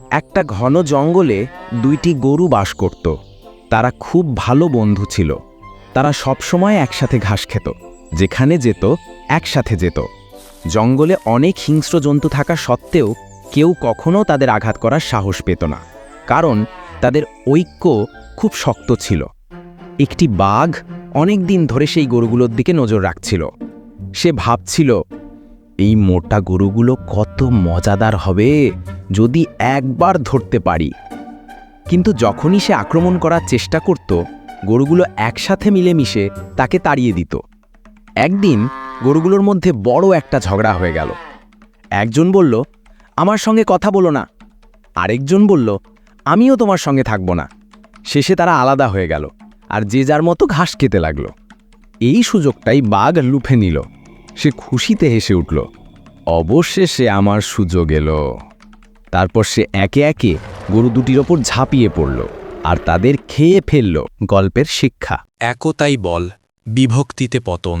একটা ঘন জঙ্গলে দুইটি গরু বাস করত। তারা খুব ভালো বন্ধু ছিল। তারা সবসময় একসাথে ঘাস খেত, যেখানে যেত, একসাথে যেত। জঙ্গলে অনেক হিংস্র জন্তু থাকা সত্ত্বেও কেউ কখনো তাদের আঘাত করার সাহস পেত না, কারণ তাদের ঐক্য খুব শক্ত ছিল। একটি বাঘ অনেক দিন ধরে সেই গরুগুলোর দিকে নজর রাখছিল। সে ভাবছিল এই মোটা গরুগুলো কত মজাদার হবে যদি একবার ধরতে পারি। কিন্তু যখনই সে আক্রমণ করার চেষ্টা করত, গরুগুলো একসাথে মিলেমিশে তাকে তাড়িয়ে দিত। একদিন গরুগুলোর মধ্যে বড় একটা ঝগড়া হয়ে গেল। একজন বলল, আমার সঙ্গে কথা বলো না। আরেকজন বলল, আমিও তোমার সঙ্গে থাকব না। শেষে তারা আলাদা হয়ে গেল, আর যে যার মতো ঘাস খেতে লাগল। এই সুযোগটাই বাঘ লুফে নিল। সে খুশিতে হেসে উঠল, অবশেষে আমার সুযোগ এলো। তারপর সে একে একে গরু দুটির ওপর ঝাঁপিয়ে পড়ল আর তাদের খেয়ে ফেলল গল্পের শিক্ষা। একতাই বল, বিভক্তিতে পতন।